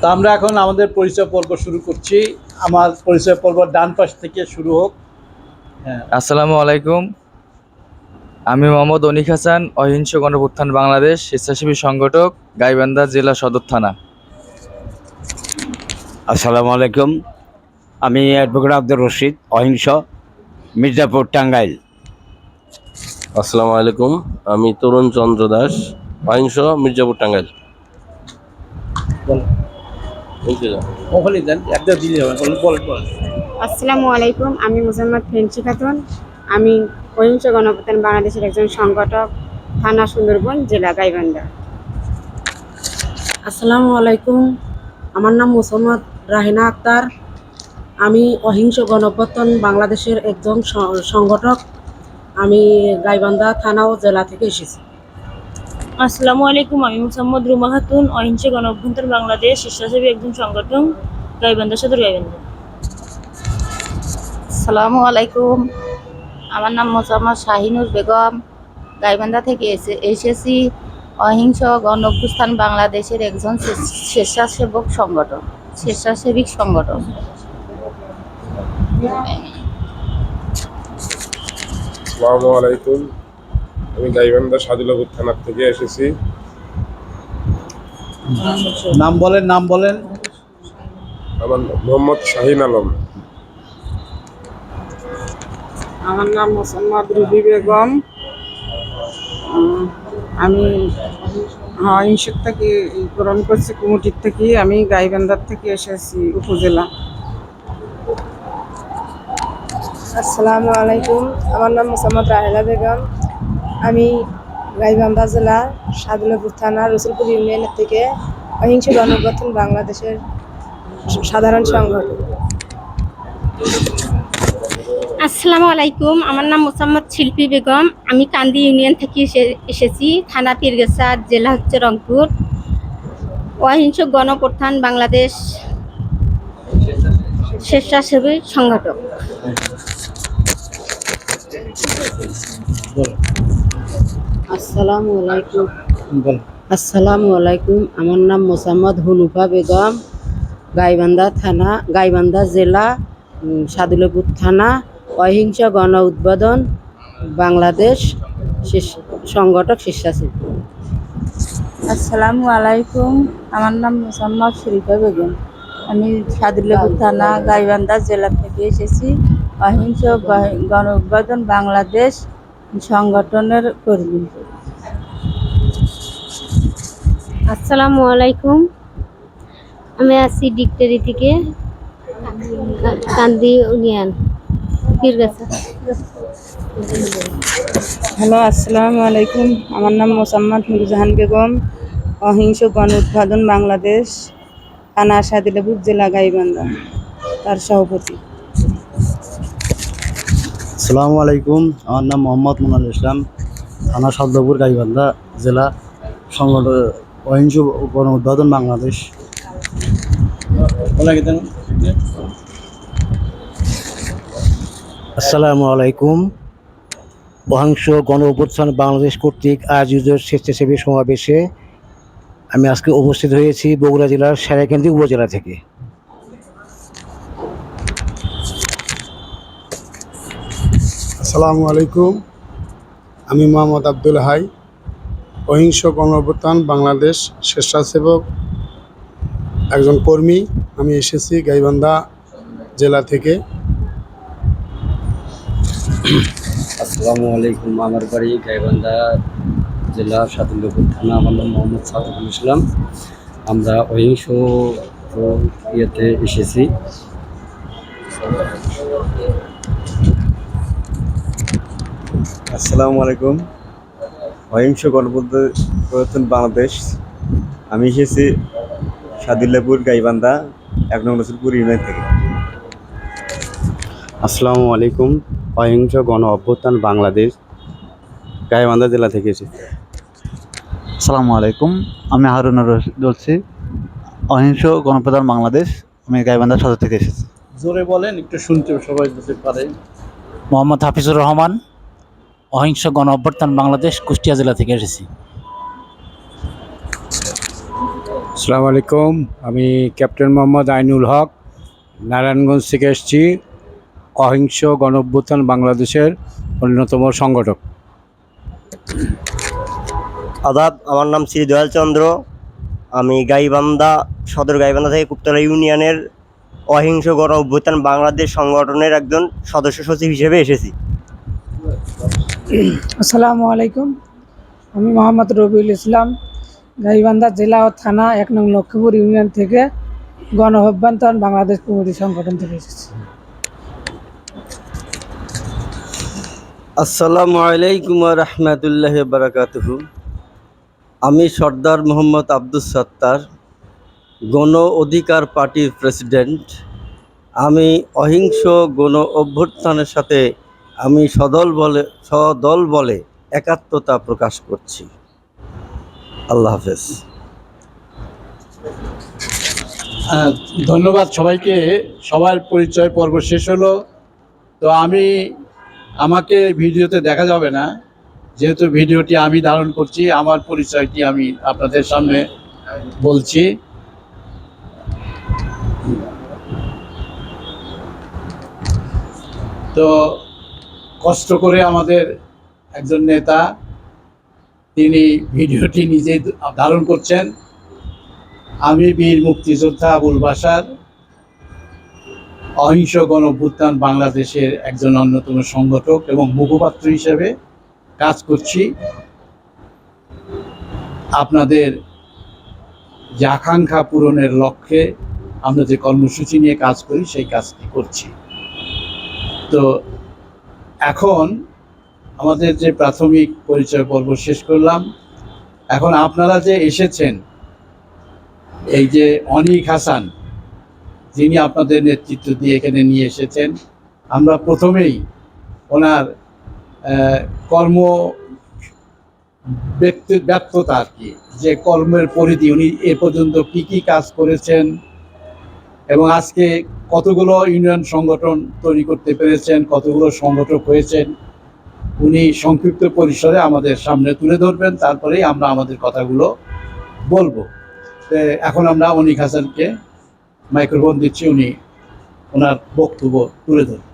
তো আমরা এখন আমাদের পরিচয় পর্ব শুরু করছি। আমার পরিচয় পর্ব ডান পাশ থেকে শুরু হোক। হ্যাঁ। আসসালামু আলাইকুম। আমি মোহাম্মদ অনিক হাসান অহিংস গণপ্রত্থান বাংলাদেশ স্বেচ্ছাসেবী সংগঠক গাইবান্ধা জেলা সদর থানা। আসসালামু আলাইকুম। আমি অ্যাডভোকেট আব্দুর রশিদ অহিংস মির্জাপুর টাঙ্গাইল। আসসালামু আলাইকুম। আমি তরুণ চন্দ্র দাস অহিংস মির্জাপুর টাঙ্গাইল। আসসালামু আলাইকুম আমি মোসাম্মদ ফেন্সি খাতুন। আমি অহিংস গণপ্রধান বাংলাদেশের একজন সংগঠক থানা সুন্দরবন জেলা গাইবান্ধা। আসসালামু আলাইকুম আমার নাম মোসাম্মদ রাহিনা আক্তার। আমি অহিংস গণপতন বাংলাদেশের একজন সংগঠক। আমি গাইবান্ধা থানা ও জেলা থেকে এসেছি। আসসালামু আলাইকুম আমি মোসাম্মদ রুমা খাতুন অহিংস গণ অভ্যন্তর বাংলাদেশ স্বেচ্ছাসেবী একজন সংগঠন গাইবান্ধা সদর গাইবান্ধা। আসসালামু আলাইকুম আমার নাম মোসাম্মদ শাহিনুর বেগম গাইবান্ধা থেকে এসে এসেছি অহিংস গণ অভ্যুত্থান বাংলাদেশের একজন স্বেচ্ছাসেবক সংগঠন স্বেচ্ছাসেবিক সংগঠন। আসসালামু আলাইকুম আমি গাইবান্ধা সাদিলাপুর থানার থেকে এসেছি। নাম বলেন নাম বলেন। আমার নাম মোহাম্মদ শাহিন আলম। আমার নাম মোসাম্মদ রুবি বেগম। আমি অহিংসর থেকে গ্রহণ করছি কুমুটির থেকে আমি গাইবান্ধার থেকে এসেছি উপজেলা। আসসালামু আলাইকুম। আমার নাম মোসাম্মদ রাহেলা বেগম। আমি গাইবান্ধা জেলা সাদুলপুর থানা রসুলপুর ইউনিয়নের থেকে অহিংস গণপ্রধান বাংলাদেশের সাধারণ সংগঠন আসসালামু আলাইকুম আমার নাম মোসাম্মদ শিল্পী বেগম। আমি কান্দি ইউনিয়ন থেকে এসে- এসেছি থানা পীরগেছা জেলা হচ্ছে রংপুর। অহিংস গণপ্রধান বাংলাদেশ স্বেচ্ছাসেবী সংগঠক। আসসালামু আলাইকুম। আসসালামু আলাইকুম। আমার নাম মোসাম্মদ হুনুফা বেগম। গাইবান্ধা থানা গাইবান্ধা জেলা সাদুলপুর থানা অহিংস গণ উদ্বোধন বাংলাদেশ সংগঠক শীর্ষাসীন আসসালামু আলাইকুম। আমার নাম মোসাম্মদ শরীফা বেগম। আমি সাদুল্লাপুর থানা গাইবান্ধা জেলা থেকে এসেছি। অহিংস গণ উদ্বোধন বাংলাদেশ সংগঠনের কর্মী। আসসালামু আলাইকুম। আমি আছি ডিকটারি থেকে কান্দি ইউনিয়ন হ্যালো আসসালামু আলাইকুম। আমার নাম মোসাম্মদ নুরজাহান বেগম অহিংস গণ উৎপাদন বাংলাদেশ থানা সাদিলাপুর জেলা গাইবান্ধা তার সভাপতি। আসসালামু আলাইকুম। আমার নাম মোহাম্মদ মুনাল ইসলাম, থানা সদ্দপুর গাইবান্ধা জেলা সংগঠন অহিংস গণ উদ্বোধন বাংলাদেশ। আসসালামু আলাইকুম। অহিংস গণ অভ্যুত্থান বাংলাদেশ কর্তৃক আয়োজিত স্বেচ্ছাসেবী সমাবেশে আমি আজকে উপস্থিত হয়েছি বগুড়া জেলার সারাকান্দি উপজেলা থেকে। আসসালামু আলাইকুম। আমি মোহাম্মদ আব্দুল হাই, অহিংস গণপ্রত্যান বাংলাদেশ স্বেচ্ছাসেবক, একজন কর্মী। আমি এসেছি গাইবান্ধা জেলা থেকে। আসসালামু আলাইকুম, আমার বাড়ি গাইবান্ধা জেলা সাদুল্লাপুর থানা। আমার নাম মোহাম্মদ সাদুল ইসলাম। আমরা অহিংস ইয়েতে এসেছি। আসসালামু আলাইকুম। অহিংস গণপ্রজাতন্ত্র বাংলাদেশ। আমি এসেছি সাদিল্লাপুর গাইবান্ধা এক নং রসুলপুর ইউনিয়ন থেকে। আসসালামু আলাইকুম অহিংস গণ অভ্যুত্থান বাংলাদেশ গাইবান্ধা জেলা থেকে এসেছি। আসসালামু আলাইকুম আমি রশিদ বলছি। অহিংস গণপ্রধান বাংলাদেশ আমি গাইবান্ধা সদর থেকে এসেছি। জোরে বলেন একটু শুনতে সবাই যদি পারে। মোহাম্মদ হাফিজুর রহমান অহিংস গণ অভ্যর্থন বাংলাদেশ কুষ্টিয়া জেলা থেকে এসেছি। আসসালামু আলাইকুম আমি ক্যাপ্টেন মোহাম্মদ আইনুল হক নারায়ণগঞ্জ থেকে এসেছি অহিংস গণ অভ্যুত্থান বাংলাদেশের অন্যতম সংগঠক। আদাব আমার নাম শ্রী দয়াল চন্দ্র। আমি গাইবান্ধা সদর গাইবান্ধা থেকে কুপ্তলা ইউনিয়নের অহিংস গণ অভ্যুত্থান বাংলাদেশ সংগঠনের একজন সদস্য সচিব হিসেবে এসেছি। আসসালামু আলাইকুম। আমি মোহাম্মদ রবিউল ইসলাম, গাইবান্ধা জেলা ও থানা এক নং লক্ষ্মীপুর ইউনিয়ন থেকে গণ অভ্যন্তরণ বাংলাদেশ কমিটি সংগঠন থেকে এসেছি। আসসালামু আলাইকুম রহমতুল্লাহ বারাকাতুহ। আমি সর্দার মোহাম্মদ আব্দুল সত্তার, গণ অধিকার পার্টির প্রেসিডেন্ট। আমি অহিংস গণ অভ্যুত্থানের সাথে আমি সদল বলে সদল বলে একাত্মতা প্রকাশ করছি। আল্লাহ হাফেজ। ধন্যবাদ সবাইকে। সবার পরিচয় পর্ব শেষ হলো। তো আমি, আমাকে ভিডিওতে দেখা যাবে না। যেহেতু ভিডিওটি আমি ধারণ করছি, আমার পরিচয়টি আমি আপনাদের সামনে বলছি। তো কষ্ট করে আমাদের একজন নেতা, তিনি ভিডিওটি নিজেই ধারণ করছেন। আমি বীর মুক্তিযোদ্ধা আবুল বাসার অহিংস গণ অভ্যুত্থান বাংলাদেশের একজন অন্যতম সংগঠক এবং মুখপাত্র হিসেবে কাজ করছি। আপনাদের যে আকাঙ্ক্ষা পূরণের লক্ষ্যে আমরা যে কর্মসূচি নিয়ে কাজ করি, সেই কাজটি করছি। তো এখন আমাদের যে প্রাথমিক পরিচয় পর্ব শেষ করলাম। এখন আপনারা যে এসেছেন, এই যে অনিক হাসান, যিনি আপনাদের নেতৃত্ব দিয়ে এখানে নিয়ে এসেছেন, আমরা প্রথমেই ওনার কর্ম ব্যক্তি, ব্যর্থতা আর কি, যে কর্মের পরিধি, উনি এ পর্যন্ত কি কি কাজ করেছেন এবং আজকে কতগুলো ইউনিয়ন সংগঠন তৈরি করতে পেরেছেন, কতগুলো সংগঠক হয়েছেন, উনি সংক্ষিপ্ত পরিসরে আমাদের সামনে তুলে ধরবেন, তারপরেই আমরা আমাদের কথাগুলো বলব। এখন আমরা অনিক হাসানকে মাইক্রোফোন দিচ্ছি, উনি ওনার বক্তব্য তুলে ধরবেন।